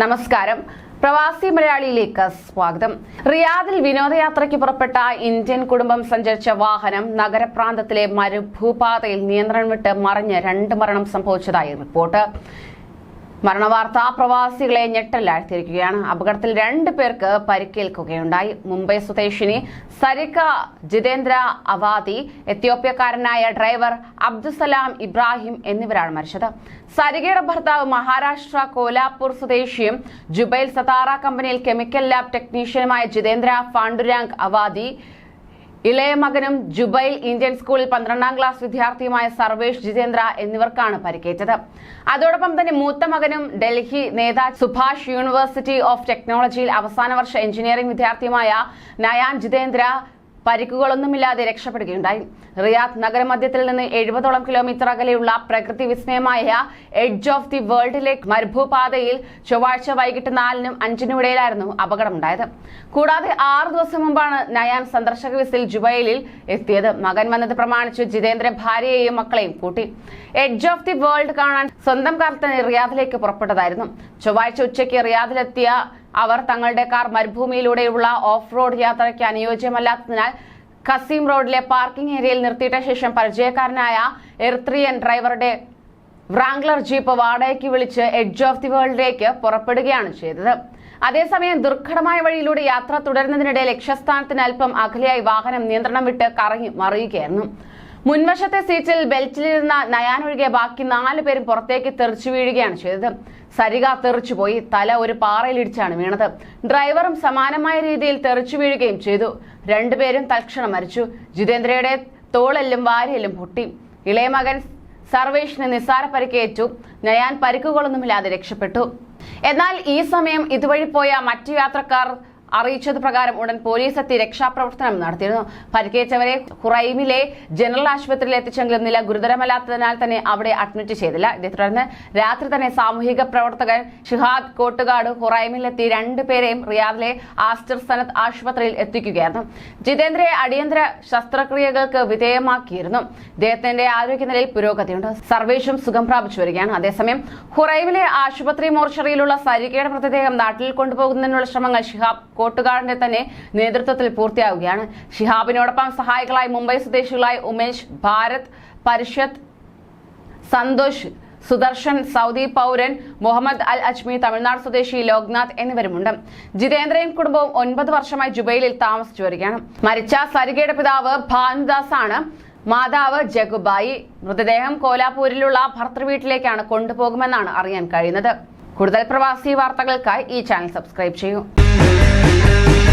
നമസ്കാരം. പ്രവാസി മലയാളിയിലേക്ക് സ്വാഗതം. റിയാദിൽ വിനോദയാത്രയ്ക്ക് പുറപ്പെട്ട ഇന്ത്യൻ കുടുംബം സഞ്ചരിച്ച വാഹനം നഗരപ്രാന്തത്തിലെ മരുഭൂപാതയിൽ നിയന്ത്രണം വിട്ട് മറിഞ്ഞ് രണ്ട് മരണം സംഭവിച്ചതായി റിപ്പോർട്ട്. മരണവാർത്ത പ്രവാസികളെ ഞെട്ടലാഴ്ത്തിയിരിക്കുകയാണ്. അപകടത്തിൽ രണ്ടു പേർക്ക് പരിക്കേൽക്കുകയുണ്ടായി. മുംബൈ സ്വദേശിനി സരിക ജിതേന്ദ്ര അവാദി എത്യോപ്യക്കാരനായ ഡ്രൈവർ അബ്ദുസലാം ഇബ്രാഹിം എന്നിവരാണ് മരിച്ചത്. സരികയുടെ ഭർത്താവ് മഹാരാഷ്ട്ര കോലാപൂർ സ്വദേശിയും ജുബൈൽ സതാറ കമ്പനിയിൽ കെമിക്കൽ ലാബ് ടെക്നീഷ്യനുമായ ജിതേന്ദ്ര ഫാണ്ടുരാങ് അവാദി ഇളയ മകനും ജുബൈൽ ഇന്ത്യൻ സ്കൂളിൽ പന്ത്രണ്ടാം ക്ലാസ് വിദ്യാർത്ഥിയുമായ സർവേഷ് ജിതേന്ദ്ര എന്നിവർക്കാണ് പരിക്കേറ്റത്. അതോടൊപ്പം തന്നെ മൂത്ത മകനും ഡൽഹി നേതാജ് സുഭാഷ് യൂണിവേഴ്സിറ്റി ഓഫ് ടെക്നോളജിയിൽ അവസാന വർഷ എഞ്ചിനീയറിംഗ് വിദ്യാർത്ഥിയുമായ നയാൻ ജിതേന്ദ്ര പരിക്കുകളൊന്നുമില്ലാതെ രക്ഷപ്പെടുകയുണ്ടായി. റിയാദ് നഗരമധ്യത്തിൽ നിന്ന് എഴുപതോളം കിലോമീറ്റർ അകലെയുള്ള പ്രകൃതി വിസ്മയമായ എഡ്ജ് ഓഫ് ദി വേൾഡിലെ മരുഭൂപാതയിൽ ചൊവ്വാഴ്ച വൈകിട്ട് നാലിനും അഞ്ചിനും ഇടയിലായിരുന്നു അപകടമുണ്ടായത്. കൂടാതെ ആറു ദിവസം മുമ്പാണ് നയാൻ സന്ദർശക വിസിൽ ജുബൈലിൽ എത്തിയത്. മകൻ വന്നത് പ്രമാണിച്ച് ജിതേന്ദ്ര ഭാര്യയെയും മക്കളെയും കൂട്ടി. എഡ്ജ് ഓഫ് ദി വേൾഡ് കാണാൻ സ്വന്തം കാർ റിയാദിലേക്ക് പുറപ്പെട്ടതായിരുന്നു. ചൊവ്വാഴ്ച ഉച്ചയ്ക്ക് റിയാദിലെത്തിയ അവർ തങ്ങളുടെ കാർ മരുഭൂമിയിലൂടെയുള്ള ഓഫ് റോഡ് യാത്രയ്ക്ക് അനുയോജ്യമല്ലാത്തതിനാൽ കസീം റോഡിലെ പാർക്കിംഗ് ഏരിയയിൽ നിർത്തിയിട്ട ശേഷം പരിചയക്കാരനായ എർത്രിയൻ ഡ്രൈവറുടെ വ്രാംഗ്ലർ ജീപ്പ് വാടകയ്ക്ക് വിളിച്ച് എഡ്ജ് ഓഫ് ദി വേൾഡിലേക്ക് പുറപ്പെടുകയാണ് ചെയ്തത്. അതേസമയം ദുർഘടമായ വഴിയിലൂടെ യാത്ര തുടരുന്നതിനിടെ ലക്ഷ്യസ്ഥാനത്തിന് അല്പം അകലെയായി വാഹനം നിയന്ത്രണം വിട്ട് കറങ്ങി മറിയുകയായിരുന്നു. മുൻവശത്തെ സീറ്റിൽ ബെൽറ്റിലിരുന്ന നയാൻ ഒഴികെ ബാക്കി നാല് പേരും പുറത്തേക്ക് തെറിച്ചു വീഴുകയാണ് ചെയ്തത്. സരിക തെറിച്ചുപോയി തല ഒരു പാറയിലിടിച്ചാണ് വീണത്. ഡ്രൈവറും സമാനമായ രീതിയിൽ തെറിച്ചു വീഴുകയും ചെയ്തു. രണ്ടുപേരും തൽക്ഷണം മരിച്ചു. ജിതേന്ദ്രയുടെ തോളെല്ലും വാരിയെല്ലും പൊട്ടി. ഇളയ മകൻ സർവേഷിന് നിസ്സാര പരിക്കേറ്റു. നയാൻ പരിക്കുകളൊന്നുമില്ലാതെ രക്ഷപ്പെട്ടു. എന്നാൽ ഈ സമയം ഇതുവഴി പോയ മറ്റു യാത്രക്കാർ അറിയിച്ചത് പ്രകാരം ഉടൻ പോലീസ് എത്തി രക്ഷാപ്രവർത്തനം നടത്തിയിരുന്നു. പരിക്കേറ്റവരെ ഹുറൈമിലെ ജനറൽ ആശുപത്രിയിൽ എത്തിച്ചെങ്കിലും നില ഗുരുതരമല്ലാത്തതിനാൽ തന്നെ അവിടെ അഡ്മിറ്റ് ചെയ്തില്ല. ഇതേ തുടർന്ന് രാത്രി തന്നെ സാമൂഹിക പ്രവർത്തകൻ ഷിഹാദ് കോട്ടുകാട് ഹുറൈമിലെത്തി രണ്ടുപേരെയും റിയാദിലെ ആസ്റ്റർ സനത്ത് ആശുപത്രിയിൽ എത്തിക്കുകയായിരുന്നു. ജിതേന്ദ്രയെ അടിയന്തര ശസ്ത്രക്രിയകൾക്ക് വിധേയമാക്കിയിരുന്നു. ഇദ്ദേഹത്തിന്റെ ആരോഗ്യനിലയിൽ പുരോഗതിയുണ്ട്. സർവേഷും സുഖം പ്രാപിച്ചു വരികയാണ്. അതേസമയം ഹുറൈമിലെ ആശുപത്രി മോർച്ചറിയിലുള്ള സരികയുടെ മൃതദേഹം നാട്ടിൽ കൊണ്ടുപോകുന്നതിനുള്ള ശ്രമങ്ങൾ ഷിഹാബ് കോട്ടുകാടിന്റെ തന്നെ നേതൃത്വത്തിൽ പൂർത്തിയാവുകയാണ്. ഷിഹാബിനോടൊപ്പം സഹായികളായി മുംബൈ സ്വദേശികളായ ഉമേഷ് ഭാരത് പരിഷത്ത് സന്തോഷ് സുദർശൻ സൗദി പൗരൻ മുഹമ്മദ് അൽ അജ്മി തമിഴ്നാട് സ്വദേശി ലോക്നാഥ് എന്നിവരുമുണ്ട്. ജിതേന്ദ്രയും കുടുംബവും ഒൻപത് വർഷമായി ജുബൈലിൽ താമസിച്ചു വരികയാണ്. മരിച്ച സരികയുടെ പിതാവ് ഭാനുദാസ് ആണ് മാതാവ് ജഗുബായി. മൃതദേഹം കോലാപൂരിലുള്ള ഭർത്തൃവീട്ടിലേക്കാണ് കൊണ്ടുപോകുമെന്നാണ് അറിയാൻ കഴിയുന്നത്. കൂടുതൽ പ്രവാസി വാർത്തകൾക്കായി ഈ ചാനൽ സബ്സ്ക്രൈബ് ചെയ്യൂ. Yeah.